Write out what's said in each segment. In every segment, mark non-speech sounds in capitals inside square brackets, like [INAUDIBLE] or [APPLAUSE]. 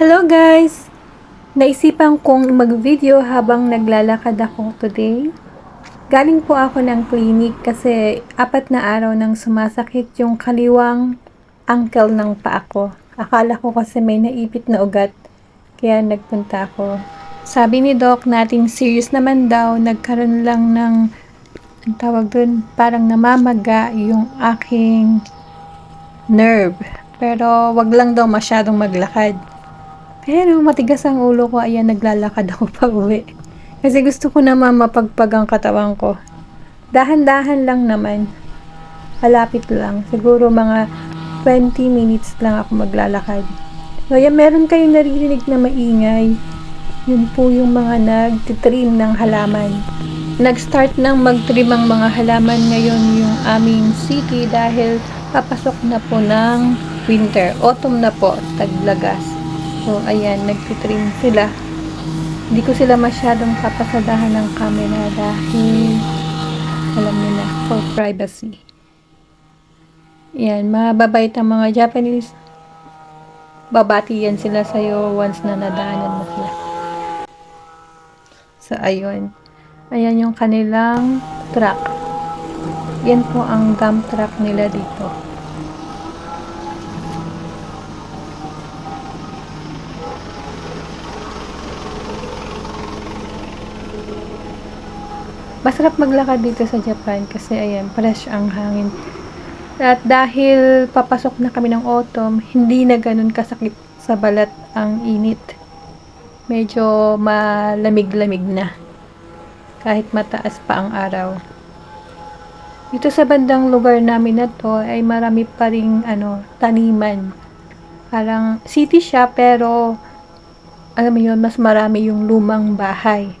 Hello guys! Naisipan kong mag-video habang naglalakad ako today. Galing po ako ng clinic kasi apat na araw nang sumasakit yung kaliwang ankle ng paa ko. Akala ko kasi may naipit na ugat kaya nagpunta ako. Sabi ni doc nating serious naman daw, nagkaroon lang ng ang tawag dun, parang namamaga yung aking nerve. Pero wag lang daw masyadong maglakad. Pero matigas ang ulo ko, ayan naglalakad ako [LAUGHS] pa uwi. Kasi gusto ko naman mapagpag ang katawan ko. Dahan-dahan lang naman. Malapit lang. Siguro mga 20 minutes lang ako maglalakad. So, ayan, meron kayong naririnig na maingay. Yun po yung mga nagtitrim ng halaman. Nag-start ng mag-trim ang mga halaman ngayon yung aming city dahil papasok na po ng winter. Autumn na po, taglagas. So, ayan, nagtitrim sila. Hindi ko sila masyadong papasadahan ng camera dahil alam niyo na, for privacy. Yan, mababait ang mga Japanese. Babati yan sila sa'yo once na nadaanan mo sila. So, ayun. Ayan yung kanilang truck. Yan po ang dump truck nila dito. Masarap maglakad dito sa Japan kasi ayan, fresh ang hangin. At dahil papasok na kami ng autumn, hindi na ganun kasakit sa balat ang init. Medyo malamig-lamig na. Kahit mataas pa ang araw. Dito sa bandang lugar namin na to ay marami pa ring ano, taniman. Parang city siya pero alam mo yun, mas marami yung lumang bahay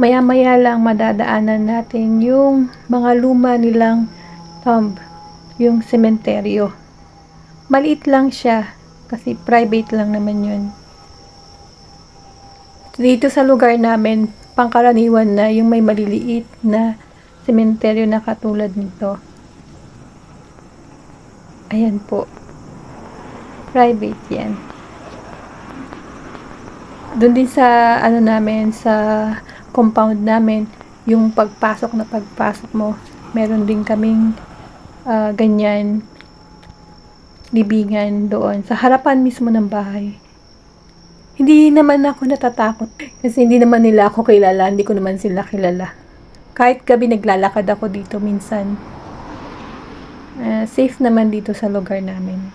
maya-maya lang madadaanan natin yung mga luma nilang tomb, yung sementeryo. Maliit lang siya kasi private lang naman yun. Dito sa lugar namin, pangkaraniwan na yung may maliliit na sementeryo na katulad nito. Ayan po. Private yan. Doon din sa ano namin sa compound namin, yung pagpasok na pagpasok mo, meron din kaming uh, ganyan libingan doon sa harapan mismo ng bahay. Hindi naman ako natatakot kasi hindi naman nila ako kilala, hindi ko naman sila kilala. Kahit gabi naglalakad ako dito minsan. Uh, safe naman dito sa lugar namin.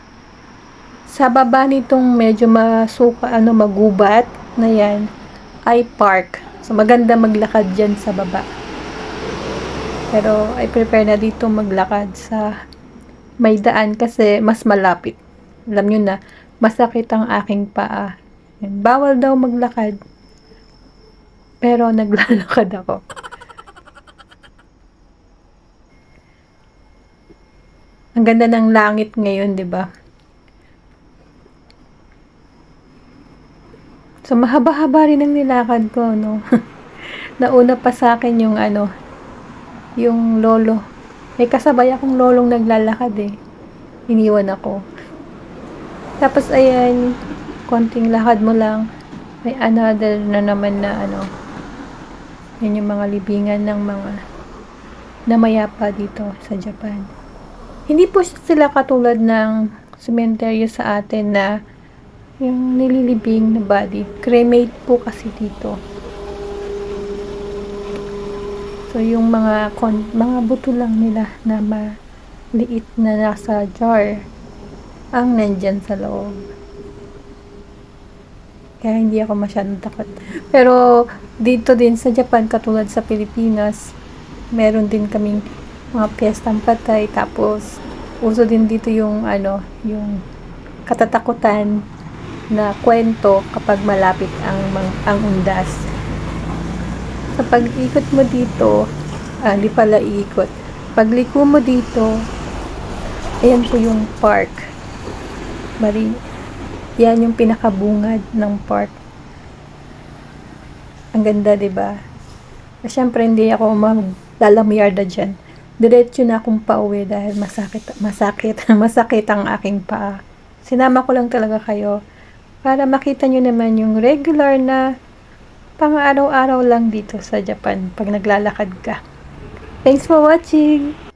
Sa baba nitong medyo masuka, ano, magubat na yan, ay park. So, maganda maglakad dyan sa baba. Pero, I prepare na dito maglakad sa may daan kasi mas malapit. Alam nyo na, masakit ang aking paa. Bawal daw maglakad. Pero, [LAUGHS] naglalakad ako. Ang ganda ng langit ngayon, 'di ba? So, mahaba-haba rin ang nilakad ko, no? [LAUGHS] Nauna pa sa akin yung ano, yung lolo. May kasabay akong lolong naglalakad eh. Iniwan ako. Tapos, ayan, konting lakad mo lang. May another na naman na ano, yan yung mga libingan ng mga namayapa dito sa Japan. Hindi po sila katulad ng cemetery sa atin na yung nililibing na body. Cremate po kasi dito. So, yung mga, kon mga buto lang nila na maliit na nasa jar ang nandyan sa loob. Kaya hindi ako masyadong takot. Pero, dito din sa Japan, katulad sa Pilipinas, meron din kaming mga piyestang patay. Tapos, uso din dito yung, ano, yung katatakutan na kwento kapag malapit ang ang undas. Sa pag-ikot mo dito, ah, pala iikot. Pagliko mo dito, ayan po yung park. Mari, yan yung pinakabungad ng park. Ang ganda, 'di ba? Siyempre hindi ako maglalamyarda diyan. Diretso na akong pauwi dahil masakit, masakit, [LAUGHS] masakit ang aking paa. Sinama ko lang talaga kayo para makita nyo naman yung regular na pang araw-araw lang dito sa Japan pag naglalakad ka. Thanks for watching!